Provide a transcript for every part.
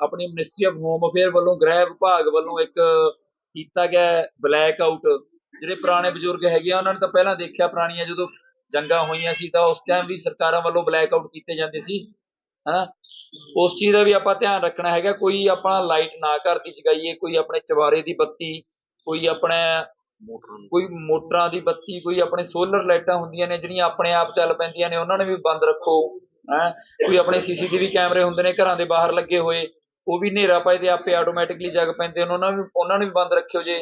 ਆਪਣੀ ministry of home affair ਵੱਲੋਂ ਗ੍ਰਹਿ ਵਿਭਾਗ ਵੱਲੋਂ ਇੱਕ ਕੀਤਾ ਗਿਆ ਬਲੈਕ ਆਊਟ ਜਿਹੜੇ ਪੁਰਾਣੇ ਬਜ਼ੁਰਗ ਹੈਗੇ ਆ, ਉਹਨਾਂ ਨੇ ਤਾਂ ਪਹਿਲਾਂ ਦੇਖਿਆ ਪੁਰਾਣੀਆਂ ਜਦੋਂ ਜੰਗਾਂ ਹੋਈਆਂ ਸੀ ਤਾਂ ਉਸ ਟਾਈਮ ਵੀ ਸਰਕਾਰਾਂ ਵੱਲੋਂ ਬਲੈਕ ਆਊਟ ਕੀਤੇ ਜਾਂਦੇ ਸੀ। ਹਨਾ? ਉਸ ਚੀਜ਼ ਦਾ ਵੀ ਆਪਾਂ ਧਿਆਨ ਰੱਖਣਾ ਹੈਗਾ, ਕੋਈ ਆਪਣਾ ਲਾਈਟ ਨਾ ਘਰ ਦੀ ਜਗਾਈਏ, ਕੋਈ ਆਪਣੇ ਚਵਾਰੇ ਦੀ ਬੱਤੀ, ਕੋਈ ਆਪਣੇ ਕੋਈ ਮੋਟਰਾਂ ਦੀ ਬੱਤੀ, ਕੋਈ ਆਪਣੇ ਸੋਲਰ ਲਾਈਟਾਂ ਹੁੰਦੀਆਂ ਨੇ, ਜਿਹੜੀਆਂ ਆਪਣੇ ਆਪ ਚੱਲ ਪੈਂਦੀਆਂ ਨੇ, ਉਹਨਾਂ ਨੂੰ ਵੀ ਬੰਦ ਰੱਖੋ। ਹੈ? ਕੋਈ ਆਪਣੇ ਸੀਸੀਟੀਵੀ ਕੈਮਰੇ ਹੁੰਦੇ ਨੇ, ਘਰਾਂ ਦੇ ਬਾਹਰ ਲੱਗੇ ਹੋਏ ਉਹ ਵੀ ਹਨੇਰਾ ਪਏ ਤੇ ਆਪੇ ਆਟੋਮੈਟਿਕਲੀ ਜਗ ਪੈਂਦੇ ਹਨ ਉਹਨਾਂ ਨੂੰ ਉਹਨਾਂ ਨੂੰ ਵੀ ਬੰਦ ਰੱਖਿਓ ਜੇ।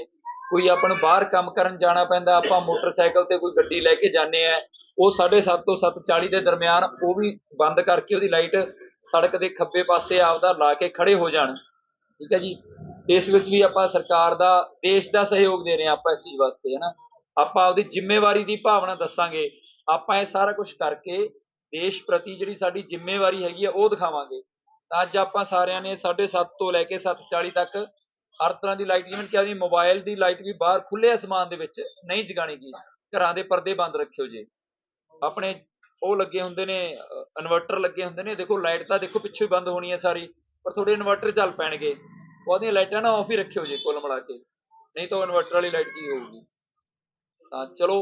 ਕੋਈ ਆਪਾਂ ਨੂੰ ਬਾਹਰ ਕੰਮ ਕਰਨ ਜਾਣਾ ਪੈਂਦਾ, ਆਪਾਂ ਮੋਟਰਸਾਈਕਲ ਤੇ ਕੋਈ ਗੱਡੀ ਲੈ ਕੇ ਜਾਂਦੇ ਆ, ਉਹ 7:30 ਤੋਂ 7:40 ਦੇ ਦਰਮਿਆਨ ਉਹ ਵੀ ਬੰਦ ਕਰਕੇ ਉਹਦੀ ਲਾਈਟ ਸੜਕ ਦੇ ਖੱਬੇ ਪਾਸੇ ਆਪਦਾ ਲਾ ਕੇ ਖੜੇ ਹੋ ਜਾਣ। ਠੀਕ ਹੈ ਜੀ? ਇਸ ਵਿੱਚ ਵੀ ਆਪਾਂ ਸਰਕਾਰ ਦਾ, ਦੇਸ਼ ਦਾ ਸਹਿਯੋਗ ਦੇ ਰਹੇ ਹਾਂ ਆਪਾਂ ਇਸ ਚੀਜ਼ ਵਾਸਤੇ, ਹੈ ਨਾ? ਆਪਾਂ ਆਪਦੀ ਜ਼ਿੰਮੇਵਾਰੀ ਦੀ ਭਾਵਨਾ ਦੱਸਾਂਗੇ। ਆਪਾਂ ਇਹ ਸਾਰਾ ਕੁਝ ਕਰਕੇ ਦੇਸ਼ ਪ੍ਰਤੀ ਜਿਹੜੀ ਸਾਡੀ ਜ਼ਿੰਮੇਵਾਰੀ ਹੈਗੀ ਆ, ਉਹ ਦਿਖਾਵਾਂਗੇ। ਤਾਂ ਅੱਜ ਆਪਾਂ ਸਾਰਿਆਂ ਨੇ 7:30 ਤੋਂ ਲੈ ਕੇ 7:40 ਤੱਕ ਹਰ ਤਰ੍ਹਾਂ ਦੀ ਲਾਈਟ ਜਿਵੇਂ ਕਿ ਆਦੀ ਮੋਬਾਈਲ ਦੀ ਲਾਈਟ ਵੀ ਬਾਹਰ ਖੁੱਲੇ ਅਸਮਾਨ ਦੇ ਵਿੱਚ, ਨਹੀਂ ਜਗਾਣੀ ਗੀ। ਘਰਾਂ ਦੇ ਪਰਦੇ ਬੰਦ ਰੱਖਿਓ ਜੀ। ਆਪਣੇ ਉਹ ਲੱਗੇ ਹੁੰਦੇ ਨੇ ਇਨਵਰਟਰ ਲੱਗੇ ਹੁੰਦੇ ਨੇ। ਦੇਖੋ ਲਾਈਟ ਤਾਂ ਦੇਖੋ ਪਿੱਛੇ ਹੀ ਬੰਦ ਹੋਣੀ ਹੈ ਸਾਰੀ, ਪਰ ਤੁਹਾਡੇ ਇਨਵਰਟਰ ਚੱਲ ਪੈਣਗੇ। ਉਹਦੀਆਂ ਲਾਈਟਾਂ ਨਾ ਆਫ ਹੀ ਰੱਖਿਓ ਜੀ ਕੁੱਲ ਮਿਲਾ ਕੇ। ਨਹੀਂ ਤਾਂ ਇਨਵਰਟਰ ਵਾਲੀ ਲਾਈਟ ਕੀ ਹੋਊਗੀ। ਤਾਂ ਚਲੋ,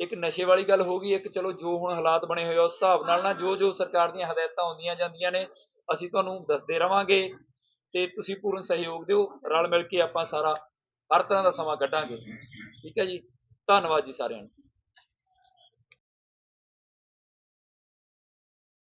ਇੱਕ ਨਸ਼ੇ ਵਾਲੀ ਗੱਲ ਹੋ ਗਈ। ਇੱਕ ਚਲੋ ਜੋ ਹੁਣ ਹਾਲਾਤ ਬਣੇ ਹੋਏ ਆ, ਉਸ ਹਿਸਾਬ ਨਾਲ ਨਾ ਜੋ ਜੋ ਸਰਕਾਰ ਦੀਆਂ ਹਦਾਇਤਾਂ ਹੁੰਦੀਆਂ ਜਾਂਦੀਆਂ ਨੇ ਅਸੀਂ ਤੁਹਾਨੂੰ ਦੱਸਦੇ ਰਵਾਂਗੇ ਤੇ ਤੁਸੀਂ ਪੂਰਨ ਸਹਿਯੋਗ ਦਿਓ। ਰਲ ਮਿਲ ਕੇ ਆਪਾਂ ਸਾਰਾ ਹਰ ਤਰ੍ਹਾਂ ਦਾ ਸਮਾਂ ਕੱਢਾਂਗੇ। ਠੀਕ ਹੈ ਜੀ? ਧੰਨਵਾਦ ਜੀ ਸਾਰਿਆਂ ਨੂੰ।